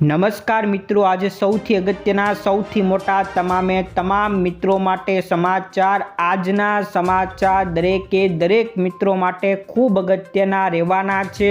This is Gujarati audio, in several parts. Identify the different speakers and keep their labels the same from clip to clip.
Speaker 1: નમસ્કાર મિત્રો, આજે સૌથી અગત્યના, સૌથી મોટા, તમામે તમામ મિત્રો માટે સમાચાર, આજના સમાચાર દરેકે દરેક મિત્રો માટે ખૂબ અગત્યના રહેવાના છે.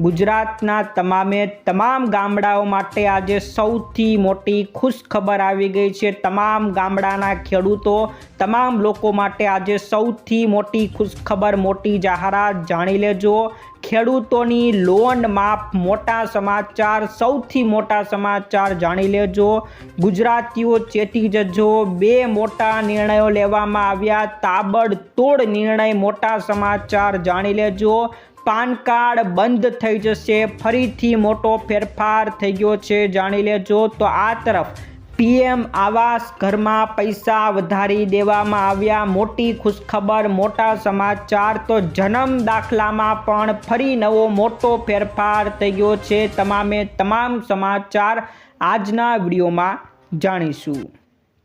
Speaker 1: ગુજરાતના તમામે તમામ ગામડાઓ માટે આજે સૌથી મોટી ખુશ ખબર આવી ગઈ છે. તમામ ગામડાના ખેડૂતો, તમામ લોકો માટે આજે સૌથી મોટી ખુશખબર, મોટી જાહેરાત જાણી લેજો. ખેડૂતોની લોન માફ મોટા સમાચાર, સૌથી મોટા સમાચાર જાણી લેજો. ગુજરાતીઓ ચેતી જજો. બે મોટા નિર્ણયો લેવામાં આવ્યા. તાબડતોડ નિર્ણય મોટા સમાચાર જાણી લેજો. પાન કાર્ડ બંધ થઈ જશે. ફરીથી મોટો ફેરફાર થઈ ગયો છે, જાણી લેજો. તો આ તરફ પીએમ આવાસ ઘરમાં પૈસા વધારી દેવામાં આવ્યા. મોટી ખુશખબર, મોટા સમાચાર. તો જન્મ દાખલામાં પણ ફરી નવો મોટો ફેરફાર થઈ ગયો છે. તમામે તમામ સમાચાર આજના વિડીયોમાં જાણીશું.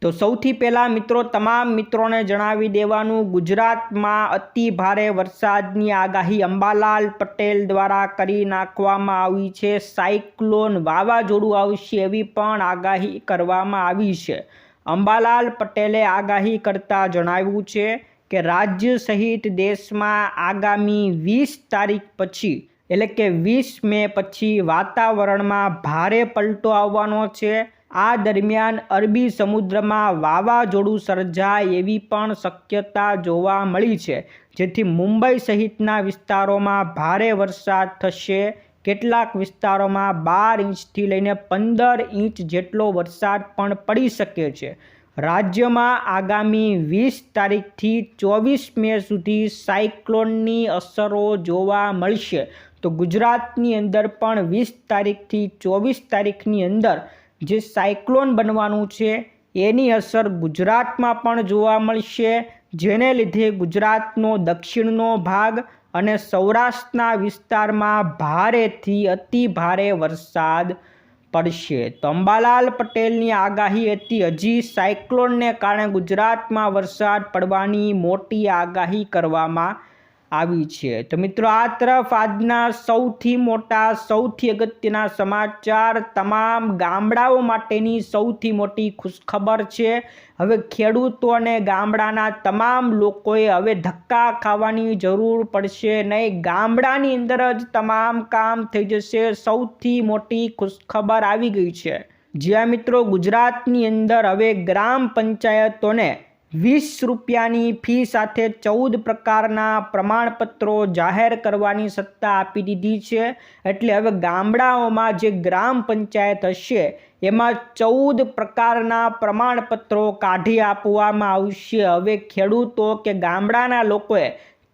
Speaker 1: તો સૌથી પહેલાં મિત્રો તમામ મિત્રોને જણાવી દેવાનું, ગુજરાતમાં અતિ ભારે વરસાદની આગાહી અંબાલાલ પટેલ દ્વારા કરી નાખવામાં આવી છે. સાયક્લોન વાવાઝોડું આવશે એવી પણ આગાહી કરવામાં આવી છે. અંબાલાલ પટેલે આગાહી કરતા જણાવ્યું છે કે રાજ્ય સહિત દેશમાં આગામી વીસ તારીખ પછી, એટલે કે વીસ મે પછી વાતાવરણમાં ભારે પલટો આવવાનો છે. આ દરમિયાન અરબી સમુદ્રમાં વાવાઝોડું સર્જાય એવી પણ શક્યતા જોવા મળી છે. જેથી મુંબઈ સહિતના વિસ્તારોમાં ભારે વરસાદ થશે. કેટલાક વિસ્તારોમાં બાર ઇંચથી લઈને પંદર ઇંચ જેટલો વરસાદ પણ પડી શકે છે. રાજ્યમાં આગામી વીસ તારીખથી ચોવીસ મે સુધી સાયક્લોનની અસરો જોવા મળશે. તો ગુજરાતની અંદર પણ વીસ તારીખથી ચોવીસ તારીખની અંદર જે સાયક્લોન બનવાનું છે, એની અસર ગુજરાતમાં પણ જોવા મળશે. જેને લીધે ગુજરાતનો દક્ષિણનો ભાગ અને સૌરાષ્ટ્રના વિસ્તારમાં ભારેથી અતિ ભારે વરસાદ પડશે. તો અંબાલાલ પટેલની આગાહી હતી, હજી સાયક્લોનને કારણે ગુજરાતમાં વરસાદ પડવાની મોટી આગાહી કરવામાં આવી છે. તો મિત્રો, આ તરફ આજના સૌથી મોટા, સૌથી અગત્યના સમાચાર તમામ ગામડાઓ માટેની સૌથી મોટી ખુશખબર છે. હવે ખેડૂતો અને ગામડાના તમામ લોકોએ હવે ધક્કા ખાવાની જરૂર પડશે નહીં ગામડાની અંદર જ તમામ કામ થઈ જશે. સૌથી મોટી ખુશખબર આવી ગઈ છે. જ્યાં મિત્રો, ગુજરાતની અંદર હવે ગ્રામ પંચાયતોને વીસ રૂપિયાની ફી સાથે ચૌદ પ્રકારના પ્રમાણપત્રો જાહેર કરવાની સત્તા આપી દીધી છે. એટલે હવે ગામડાઓમાં જે ગ્રામ પંચાયત હશે, એમાં ચૌદ પ્રકારના પ્રમાણપત્રો કાઢી આપવામાં આવશે. હવે ખેડૂતો કે ગામડાના લોકોએ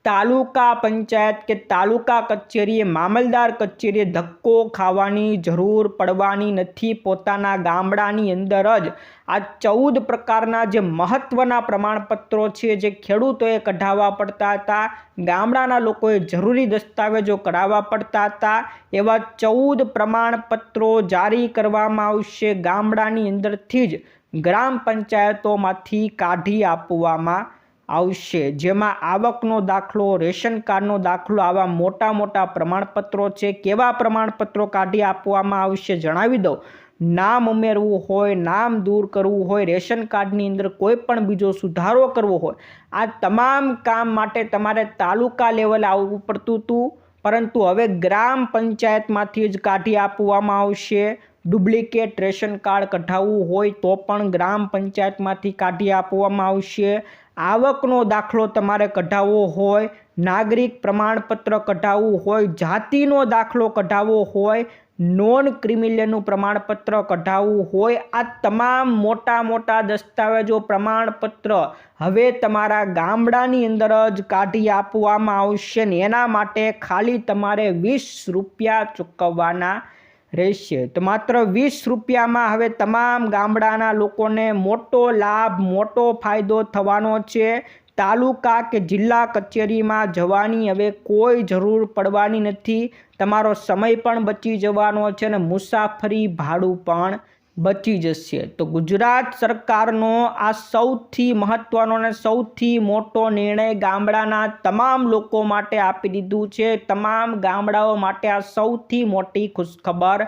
Speaker 1: તાલુકા પંચાયત કે તાલુકા કચેરીએ, મામલદાર કચેરીએ ધક્કો ખાવાની જરૂર પડવાની નથી. પોતાના ગામડાની અંદર જ આ ચૌદ પ્રકારના જે મહત્ત્વના પ્રમાણપત્રો છે, જે ખેડૂતોએ કઢાવવા પડતા હતા, ગામડાના લોકોએ જરૂરી દસ્તાવેજો કઢાવવા પડતા હતા, એવા ચૌદ પ્રમાણપત્રો જારી કરવામાં આવશે. ગામડાની અંદરથી જ ગ્રામ પંચાયતોમાંથી કાઢી આપવામાં આવશે. જેમાં આવકનો દાખલો, રેશન કાર્ડનો દાખલો, આવા મોટા મોટા પ્રમાણપત્રો છે. કેવા પ્રમાણપત્રો કાઢી આપવામાં આવશે જણાવી દઉં. નામ ઉમેરવું હોય, નામ દૂર કરવું હોય, રેશન કાર્ડની અંદર કોઈ પણ બીજો સુધારો કરવો હોય, આ તમામ કામ માટે તમારે તાલુકા લેવલે આવવું પડતું હતું પરંતુ હવે ગ્રામ પંચાયતમાંથી જ કાઢી આપવામાં આવશે. ડુપ્લિકેટ રેશન કાર્ડ કઢાવવું હોય તો પણ ગ્રામ પંચાયતમાંથી કાઢી આપવામાં આવશે. આવકનો દાખલો તમારે કઢાવવો હોય, નાગરિક પ્રમાણપત્ર કઢાવવું હોય, જાતિનો દાખલો કઢાવવો હોય નોન ક્રિમિલિયનનું પ્રમાણપત્ર કઢાવવું હોય, આ તમામ મોટા મોટા દસ્તાવેજો પ્રમાણપત્ર હવે તમારા ગામડાની અંદર જ કાઢી આપવામાં આવશે ને એના માટે ખાલી તમારે વીસ રૂપિયા ચૂકવવાના રહેશે. તો માત્ર વીસ રૂપિયામાં હવે તમામ ગામડાના લોકોને મોટો લાભ, મોટો ફાયદો થવાનો છે. તાલુકા કે જિલ્લા કચેરીમાં જવાની હવે કોઈ જરૂર પડવાની નથી. તમારો સમય પણ બચી જવાનો છે અને મુસાફરી ભાડું પણ બચી જશે. તો ગુજરાત સરકારનો આ સૌથી મહત્ત્વનો અને સૌથી મોટો નિર્ણય ગામડાના તમામ લોકો માટે આપી દીધું છે. તમામ ગામડાઓ માટે આ સૌથી મોટી ખુશખબર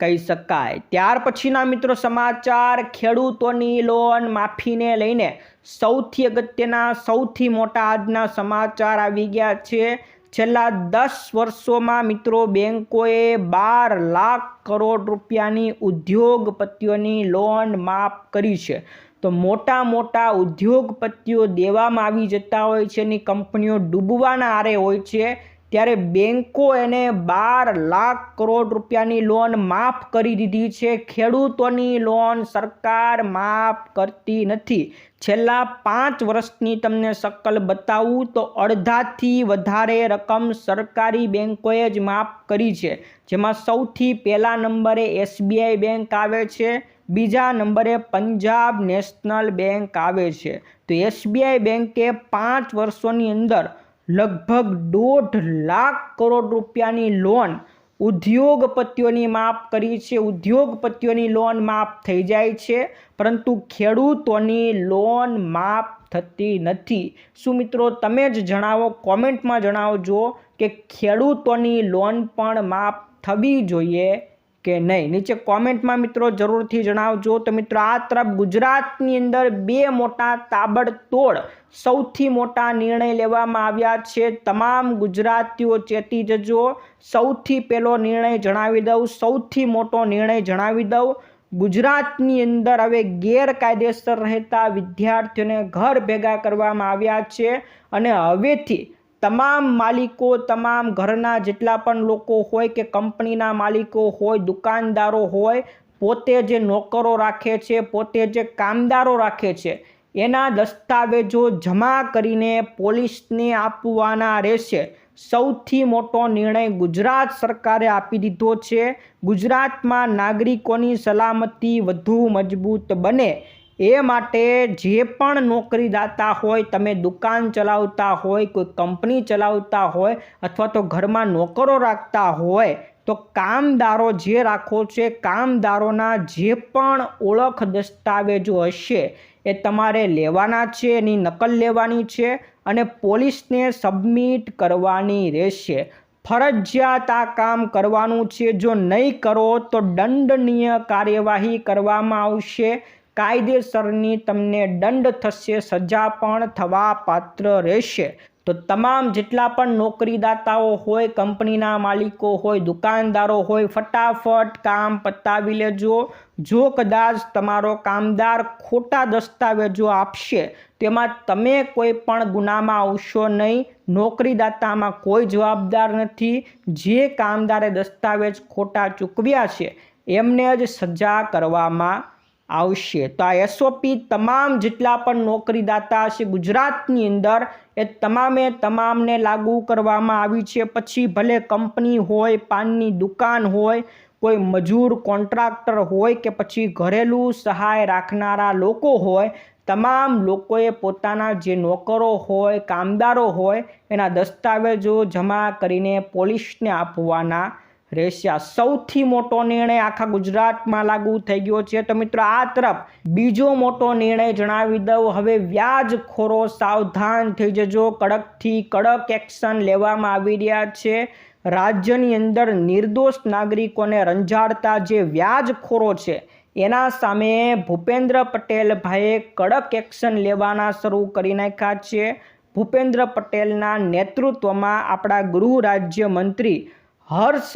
Speaker 1: કહી શકાય. ત્યાર પછીના મિત્રો સમાચાર, ખેડૂતોની લોન માફીને લઈને સૌથી અગત્યના, સૌથી મોટા આજના સમાચાર આવી ગયા છે. છેલ્લા દસ વર્ષોમાં મિત્રો બેન્કોએ બાર લાખ કરોડ રૂપિયાની ઉદ્યોગપતિઓની લોન માફ કરી છે. તો મોટા મોટા ઉદ્યોગપતિઓ દેવામાં આવી જતા હોય છે એની કંપનીઓ ડૂબવાના આરે હોય છે. ત્યારે બેન્કો એને બાર લાખ કરોડ રૂપિયાની લોન માફ કરી દીધી છે. ખેડૂતોની લોન સરકાર માફ કરતી નથી. છેલ્લા પાંચ વર્ષની તમને શકલ બતાવું તો અડધાથી વધારે રકમ સરકારી બેન્કોએ જ માફ કરી છે. જેમાં સૌથી પહેલા નંબરે એસબીઆઈ બેંક આવે છે. બીજા નંબરે પંજાબ નેશનલ બેંક આવે છે. તો એસબીઆઈ બેંકે પાંચ વર્ષોની અંદર લગભગ દોઢ લાખ કરોડ રૂપિયાની લોન ઉદ્યોગપતિઓની માફ કરી છે. ઉદ્યોગપતિઓની લોન માફ થઈ જાય છે, પરંતુ ખેડૂતોની લોન માફ થતી નથી. શું મિત્રો, તમે જ જણાવો, કોમેન્ટમાં જણાવજો કે ખેડૂતોની લોન પણ માફ થવી જોઈએ કે નહીં? નીચે કોમેન્ટમાં મિત્રો જરૂરથી જણાવજો તો મિત્રો આ તરફ ગુજરાતની અંદર બે મોટા તાબડતોડ સૌથી મોટા નિર્ણય લેવામાં આવ્યા છે. તમામ ગુજરાતીઓ ચેતી જજો. સૌથી પહેલો નિર્ણય જણાવી દઉં. સૌથી મોટો નિર્ણય જણાવી દઉં. ગુજરાતની અંદર હવે ગેરકાયદેસર રહેતા વિદ્યાર્થીઓને ઘર ભેગા કરવામાં આવ્યા છે અને હવેથી તમામ માલિકો, તમામ ઘરના જેટલા પણ લોકો હોય કે કંપનીના માલિકો હોય, દુકાનદારો હોય, પોતે જે નોકરો રાખે છે, પોતે જે કામદારો રાખે છે, એના દસ્તાવેજો જમા કરીને પોલીસને આપવાના રહેશે. સૌથી મોટો નિર્ણય ગુજરાત સરકારે આપી દીધો છે. ગુજરાતમાં નાગરિકોની સલામતી વધુ મજબૂત બને. એ માટે જે પણ નોકરીદાતા હોય, તમે દુકાન ચલાવતા હોય, કોઈ કંપની ચલાવતા હોય અથવા તો ઘરમાં નોકરો રાખતા હોય, તો કામદારો જે રાખો છે, કામદારોના જે પણ ઓળખ દસ્તાવેજો હશે, એ તમારે લેવાના છે, એની નકલ લેવાની છે અને પોલીસને સબમિટ કરવાની રહેશે. ફરજિયાત આ કામ કરવાનું છે, જો નહીં કરો તો દંડનીય કાર્યવાહી કરવામાં આવશે. કાયદેસરની તમને દંડ થશે, સજા પણ થવા પાત્ર રહેશે. તો તમામ જેટલા પણ નોકરીદાતાઓ હોય, કંપનીના માલિકો હોય, દુકાનદારો હોય, ફટાફટ કામ પતાવી લેજો. જો કદાચ તમારો કામદાર ખોટા દસ્તાવેજો આપશે, તેમાં તમે કોઈ પણ ગુનામાં આવશો નહીં. નોકરીદાતામાં કોઈ જવાબદાર નથી. જે કામદારે દસ્તાવેજ ખોટા ચૂકવ્યા છે, એમને જ સજા કરવામાં આવશે. તો આ એસઓપી તમામ જેટલા પણ નોકરીદાતા છે ગુજરાતની અંદર, એ તમામે તમામને લાગુ કરવામાં આવી છે. પછી ભલે કંપની હોય, પાનની દુકાન હોય, કોઈ મજૂર કોન્ટ્રાક્ટર હોય કે પછી ઘરેલું સહાય રાખનારા લોકો હોય, તમામ લોકોએ પોતાના જે નોકરો હોય, કામદારો હોય, એના દસ્તાવેજો જમા કરીને પોલીસને આપવાના રહેશે સૌથી મોટો નિર્ણય આખા ગુજરાતમાં લાગુ થઈ ગયો છે. તો મિત્રો, આ તરફ બીજો મોટો નિર્ણય જણાવી દઉં. હવે વ્યાજખોરો સાવધાન થઈ જજો. કડકથી કડક એક્શન લેવામાં આવી રહ્યા છે. રાજ્યની અંદર નિર્દોષ નાગરિકોને રંજાડતા જે વ્યાજખોરો છે, એના સામે ભૂપેન્દ્ર પટેલ ભાઈએ કડક એક્શન લેવાના શરૂ કરી નાખ્યા છે. ભૂપેન્દ્ર પટેલના નેતૃત્વમાં આપણા ગૃહ રાજ્ય મંત્રી હર્ષ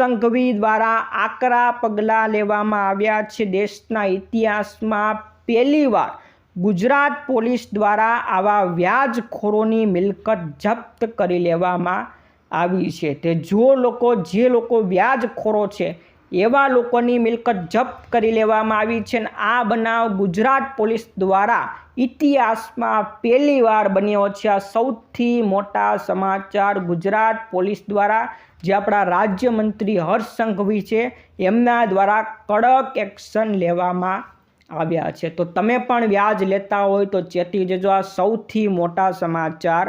Speaker 1: દ્વારા આકરા પગલાં લેવામાં આવ્યા છે. દેશના ઇતિહાસમાં પહેલીવાર ગુજરાત પોલીસ દ્વારા આવા વ્યાજખોરોની મિલકત જપ્ત કરી લેવામાં આવી છે. તે જો લોકો, જે લોકો વ્યાજખોરો છે એવા લોકોની મિલકત જપ્ત કરી લેવામાં આવી છે અને આ બનાવ ગુજરાત પોલીસ દ્વારા ઇતિહાસમાં પહેલીવાર બન્યો છે. આ સૌથી મોટા સમાચાર ગુજરાત પોલીસ દ્વારા, જે આપણા રાજ્યમંત્રી હર્ષ સંઘવી છે, એમના દ્વારા કડક એક્શન લેવામાં આવ્યા છે. તો તમે પણ વ્યાજ લેતા હોય તો ચેતી જજો. આ સૌથી મોટા સમાચાર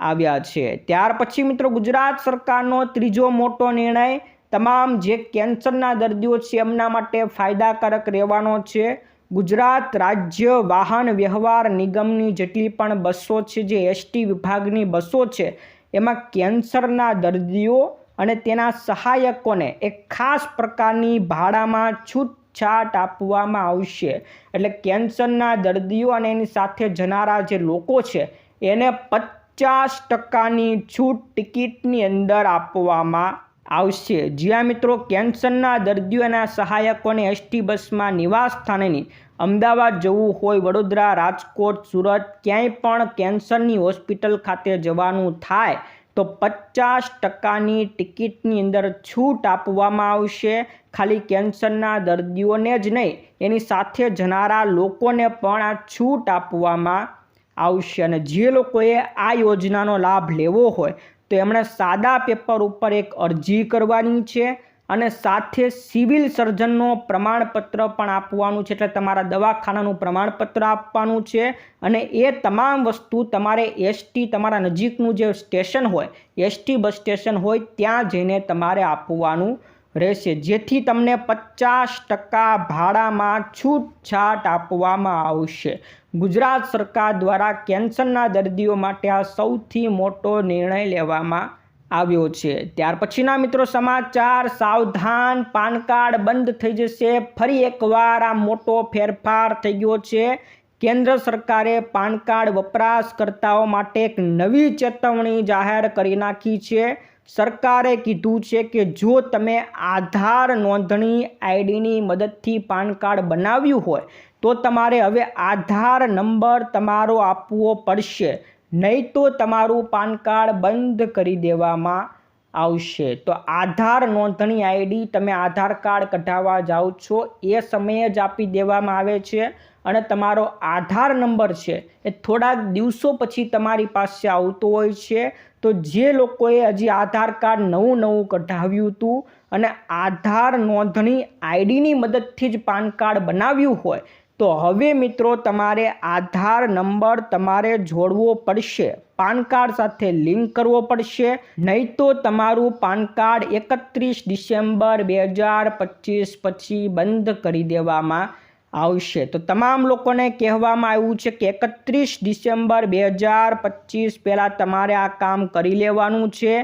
Speaker 1: આવ્યા છે. ત્યાર પછી મિત્રો ગુજરાત સરકારનો ત્રીજો મોટો નિર્ણય તમામ જે કેન્સરના દર્દીઓ છે એમના માટે ફાયદાકારક રહેવાનો છે. ગુજરાત રાજ્ય વાહન વ્યવહાર નિગમની જેટલી પણ બસો છે, જે એસટી વિભાગની બસો છે, એમાં કેન્સરના દર્દીઓ અને તેના સહાયકોને એક ખાસ પ્રકારની ભાડામાં છૂટછાટ આપવામાં આવશે. એટલે કેન્સરના દર્દીઓ અને એની સાથે જનારા જે લોકો છે, એને પચાસ ટકાની છૂટ ટિકિટની અંદર આપવામાં આવશે. જ્યાં મિત્રો, કેન્સરના દર્દીઓના સહાયકોને એસટી બસમાં નિવાસ સ્થાનેની અમદાવાદ જવું હોય વડોદરા, રાજકોટ, સુરત, ક્યાંય પણ કેન્સરની હોસ્પિટલ ખાતે જવાનું થાય તો પચાસ ટકાની ટિકિટની અંદર છૂટ આપવામાં આવશે. ખાલી કેન્સરના દર્દીઓને જ નહીં, એની સાથે જનારા લોકોને પણ આ છૂટ આપવામાં આવશે. અને જે લોકોએ આ યોજનાનો લાભ લેવો હોય તો એમણે સાદા પેપર ઉપર એક અરજી કરવાની છે અને સાથે સિવિલ સર્જનનો પ્રમાણપત્ર પણ આપવાનું છે. એટલે તમારા દવાખાનાનું પ્રમાણપત્ર આપવાનું છે અને એ તમામ વસ્તુ તમારે એસટી તમારા નજીકનું જે સ્ટેશન હોય એસટી બસ સ્ટેશન હોય, ત્યાં જઈને તમારે આપવાનું રહેશે. જેથી તમને પચાસ ટકા ભાડામાં છૂટછાટ આપવામાં આવશે. ગુજરાત સરકાર દ્વારા કેન્સરના દર્દીઓ માટે આ સૌથી મોટો નિર્ણય લેવામાં આવ્યો છે. ત્યાર પછીના મિત્રો સમાચાર, સાવધાન, પાન કાર્ડ બંધ થઈ જશે. ફરી એકવાર આ મોટો ફેરફાર થઈ ગયો છે. કેન્દ્ર સરકારે પાન કાર્ડ વપરાશકર્તાઓ માટે એક નવી ચેતવણી જાહેર કરી નાખી છે. સરકારે કીધું છે કે જો તમે આધાર નોંધણી આઈડીની મદદથી પાન કાર્ડ બનાવ્યું હોય, તો તમારે હવે આધાર નંબર તમારો આપવો પડશે. નહીં તો તમારું પાન કાર્ડ બંધ કરી દેવામાં આવશે. તો આધાર નોંધણી આઈડી તમે આધાર કાર્ડ કઢાવવા જાઓ છો, એ સમયે જ આપી દેવામાં આવે છે અને તમારો આધાર નંબર છે એ થોડાક દિવસો પછી તમારી પાસે આવતો હોય છે. તો જે લોકોએ હજી આધાર કાર્ડ નવું નવું કઢાવ્યું હતું અને આધાર નોંધણી આઈડીની મદદથી જ પાન કાર્ડ બનાવ્યું હોય, તો હવે મિત્રો તમારે આધાર નંબર તમારે જોડવો પડશે. પાન કાર્ડ સાથે લિંક કરવો પડશે. નહીં તો તમારું પાન કાર્ડ એકત્રીસ ડિસેમ્બર બે હજાર પચીસ પછી બંધ કરી દેવામાં આવશે. તો તમામ લોકોને કહેવામાં આવ્યું છે કે એકત્રીસ ડિસેમ્બર બે હજાર પચીસ પહેલાં તમારે આ કામ કરી લેવાનું છે.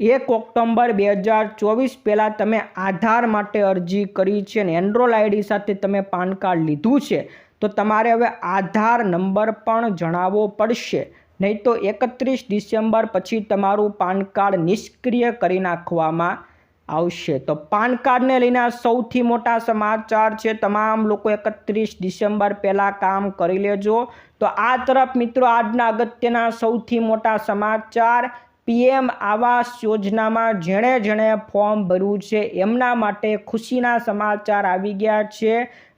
Speaker 1: એક ઓક્ટોબર બે હજાર ચોવીસ પહેલાં તમે આધાર માટે અરજી કરી છે અને એનરોલ આઈડી સાથે તમે પાન કાર્ડ લીધું છે. તો તમારે હવે આધાર નંબર પણ જણાવવો પડશે. નહીં તો એકત્રીસ ડિસેમ્બર પછી તમારું પાન કાર્ડ નિષ્ક્રિય કરી નાખવામાં આવશે. તો પાન કાર્ડને લઈને સૌથી મોટા સમાચાર છે. તમામ લોકો એકત્રીસ ડિસેમ્બર પહેલાં કામ કરી લેજો. તો આ તરફ મિત્રો આજના અગત્યના સૌથી મોટા સમાચાર. પીએમ આવાસ યોજનામાં જેણે જેણે ફોર્મ ભર્યું છે એમના માટે ખુશીના સમાચાર આવી ગયા છે.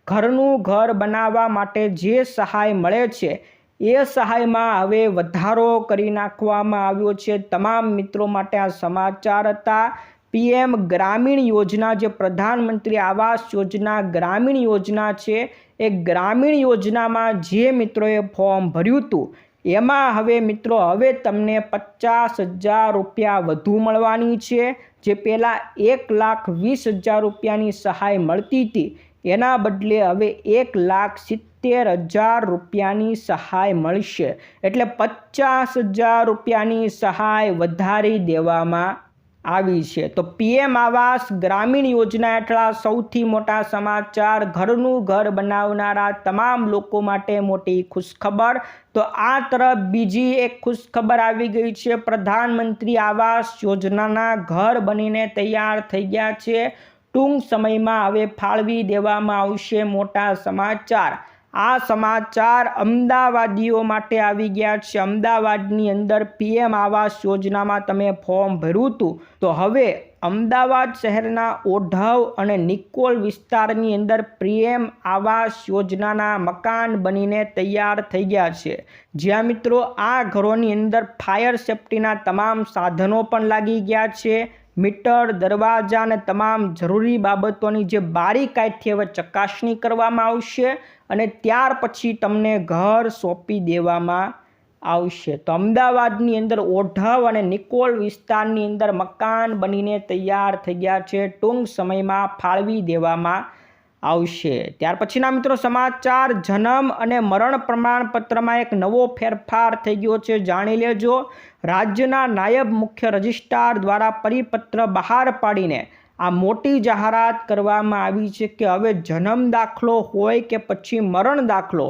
Speaker 1: ઘરનું ઘર બનાવવા માટે જે સહાય મળે છે એ સહાયમાં હવે વધારો કરી નાખવામાં આવ્યો છે. તમામ મિત્રો માટે આ સમાચાર હતા. પીએમ ગ્રામીણ યોજના જે પ્રધાનમંત્રી આવાસ યોજના ગ્રામીણ યોજના છે, એ ગ્રામીણ યોજનામાં જે મિત્રોએ ફોર્મ ભર્યું હતું, એમાં હવે મિત્રો હવે તમને પચાસ હજાર રૂપિયા વધુ મળવાની છે. જે પહેલાં એક લાખ વીસ હજાર રૂપિયાની સહાય મળતી હતી, એના બદલે હવે એક લાખ સિત્તેર હજાર રૂપિયાની સહાય મળશે. એટલે પચાસ હજાર રૂપિયાની સહાય વધારી દેવામાં આવી છે. તો પીએમ આવાસ ગ્રામીણ યોજના હેઠળ સૌથી મોટા સમાચાર, ઘરનું ઘર બનાવનારા તમામ લોકો માટે મોટી ખુશખબર. તો આ તરફ બીજી એક ખુશખબર આવી ગઈ છે. પ્રધાનમંત્રી આવાસ યોજનાના ઘર બનીને તૈયાર થઈ ગયા છે. ટૂંક સમયમાં હવે ફાળવી દેવામાં આવશે મોટા સમાચાર. આ સમાચાર અમદાવાદીઓ માટે આવી ગયા છે. અમદાવાદની અંદર પીએમ આવાસ યોજનામાં તમે ફોર્મ ભર્યું હતું. તો હવે અમદાવાદ શહેરના ઓઢવ અને નિકોલ વિસ્તારની અંદર પીએમ આવાસ યોજનાના મકાન બનીને તૈયાર થઈ ગયા છે. જ્યાં મિત્રો આ ઘરોની અંદર ફાયર સેફ્ટીના તમામ સાધનો પણ લાગી ગયા છે. મીટર, દરવાજા અને તમામ જરૂરી બાબતોની જે બારીકાઈથી હવે ચકાસણી કરવામાં આવશે અને ત્યાર પછી તમને ઘર સોંપી દેવામાં આવશે. તો અમદાવાદની અંદર ઓઢવ અને નિકોલ વિસ્તારની અંદર મકાન બનીને તૈયાર થઈ ગયા છે. ટૂંક સમયમાં ફાળવી દેવામાં આવશે. ત્યાર પછીના મિત્રો સમાચાર, જન્મ અને મરણ પ્રમાણપત્રમાં એક નવો ફેરફાર થઈ ગયો છે. જાણી લેજો. રાજ્યના નાયબ મુખ્ય રજિસ્ટ્રાર દ્વારા પરિપત્ર બહાર પાડીને આ મોટી જાહેરાત કરવામાં આવી છે કે હવે જન્મ દાખલો હોય કે પછી મરણ દાખલો,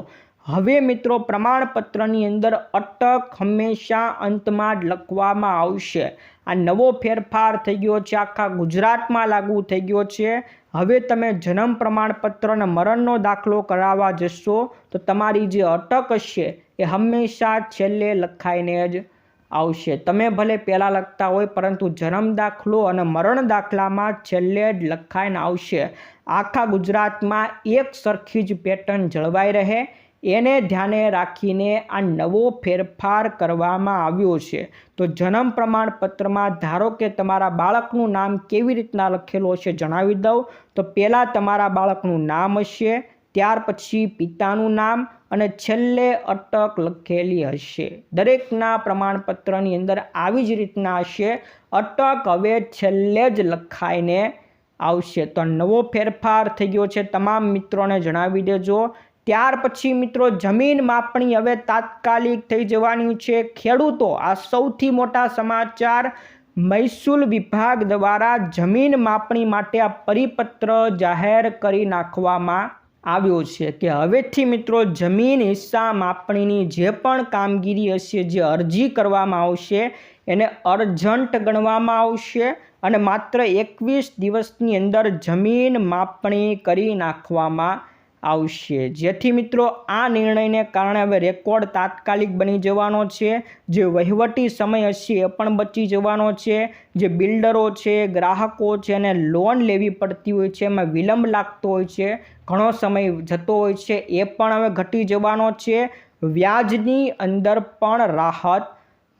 Speaker 1: હવે મિત્રો પ્રમાણપત્રની અંદર અટક હંમેશા અંતમાં લખવામાં આવશે. આ નવો ફેરફાર થઈ ગયો છે, આખા ગુજરાતમાં લાગુ થઈ ગયો છે. હવે તમે જન્મ પ્રમાણપત્ર અને મરણનો દાખલો કરાવવા જશો, તો તમારી જે અટક હશે એ હંમેશા છેલ્લે લખાઈને જ આવશે. તમે ભલે પહેલાં લખતા હોય, પરંતુ જન્મ દાખલો અને મરણ દાખલામાં છેલ્લે લખાઈને આવશે. આખા ગુજરાતમાં એક સરખી જ પેટર્ન જળવાઈ રહે. એને ધ્યાને રાખીને આ નવો ફેરફાર કરવામાં આવ્યો છે. તો જન્મ પ્રમાણપત્રમાં ધારો કે તમારા બાળકનું નામ કેવી રીતના લખેલું હશે જણાવી દઉં. તો પહેલાં તમારા બાળકનું નામ હશે, ત્યાર પછી પિતાનું નામ અને છેલ્લે અટક લખેલી હશે. દરેકના પ્રમાણપત્રની અંદર આવી જ રીતના હશે. અટક હવે છેલ્લે જ લખાઈને આવશે. તો નવો ફેરફાર થઈ ગયો છે. તમામ મિત્રોને જણાવી દેજો. ત્યાર પછી મિત્રો, જમીન માપણી હવે તાત્કાલિક થઈ જવાની છે. ખેડૂતો, આ સૌથી મોટા સમાચાર. મહેસૂલ વિભાગ દ્વારા જમીન માપણી માટે આ પરિપત્ર જાહેર કરી નાખવામાં આવ્યો છે કે હવેથી મિત્રો જમીન હિસ્સા માપણીની જે પણ કામગીરી હશે, જે અરજી કરવામાં આવશે, એને અર્જન્ટ ગણવામાં આવશે અને માત્ર એકવીસ દિવસની અંદર જમીન માપણી કરી નાખવામાં આવશે. જેથી મિત્રો, આ નિર્ણયને કારણે હવે રેકોર્ડ તાત્કાલિક બની જવાનો છે. જે વહીવટી સમય હશે એ પણ બચી જવાનો છે. જે બિલ્ડરો છે, ગ્રાહકો છે અને લોન લેવી પડતી હોય છે, એમાં વિલંબ લાગતો હોય છે, ઘણો સમય જતો હોય છે, એ પણ હવે ઘટી જવાનો છે. વ્યાજની અંદર પણ રાહત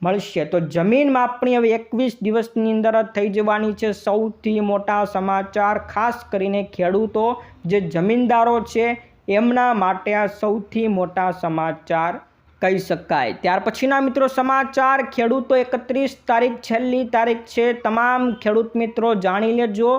Speaker 1: મળશે. તો જમીન માપણી હવે એકવીસ દિવસની અંદર જ થઈ જવાની છે. સૌથી મોટા સમાચાર ખાસ કરીને ખેડૂતો જે જમીનદારો છે, એમના માટે આ સૌથી મોટા સમાચાર કહી શકાય. ત્યાર પછીના મિત્રો સમાચાર, ખેડૂતો એકત્રીસ તારીખ છેલ્લી તારીખ છે. તમામ ખેડૂત મિત્રો જાણી લેજો.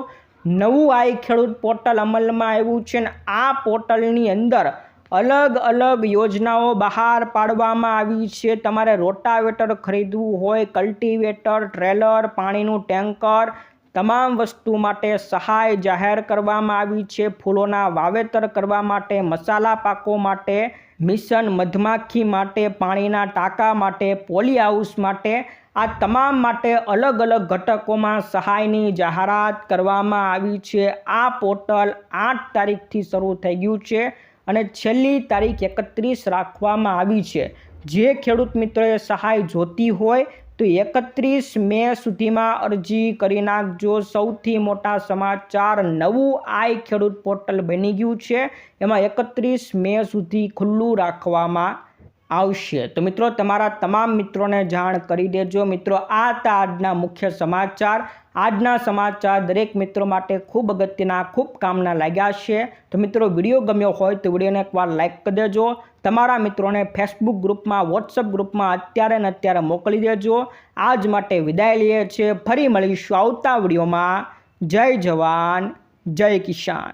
Speaker 1: નવું આઈ ખેડૂત પોર્ટલ અમલમાં આવ્યું છે ને આ પોર્ટલની અંદર અલગ અલગ યોજનાઓ બહાર પાડવામાં આવી છે. તમારે રોટાવેટર ખરીદવું હોય, કલ્ટિવેટર, ટ્રેલર, પાણીનું ટેન્કર તમામ વસ્તુ માટે સહાય જાહેર કરવામાં આવી છે. ફૂલોના વાવેતર કરવા માટે, મસાલા પાકો માટે, મિશન મધમાખી માટે, પાણીના ટાંકા માટે, પોલી હાઉસ માટે આ તમામ માટે અલગ અલગ ઘટકોમાં સહાયની જાહેરાત કરવામાં આવી છે. આ પોર્ટલ આઠ તારીખથી શરૂ થઈ ગયું છે. અને છેલ્લી તારીખ એકત્રીસ રાખવામાં આવી છે. જે ખેડૂત મિત્રોએ સહાય જોતી હોય તો એકત્રીસ મે સુધીમાં અરજી કરી નાખજો. સૌથી મોટા સમાચાર, નવું આઈ ખેડૂત પોર્ટલ બની ગયું છે. એમાં એકત્રીસ મે સુધી ખુલ્લું રાખવામાં આવશે. તો મિત્રો, તમારા તમામ મિત્રોને જાણ કરી દેજો. મિત્રો, આ હતા આજના મુખ્ય સમાચાર. આજના સમાચાર દરેક મિત્રો માટે ખૂબ અગત્યના, ખૂબ કામના લાગ્યા છે. તો મિત્રો, વીડિયો ગમ્યો હોય તો વિડીયોને એકવાર લાઇક કરી દેજો. તમારા મિત્રોને ફેસબુક ગ્રુપમાં વોટ્સઅપ ગ્રુપમાં અત્યારે ને અત્યારે મોકલી દેજો. આજ માટે વિદાય લઈએ છીએ. ફરી મળીશું આવતા વિડીયોમાં. જય જવાન, જય કિસાન.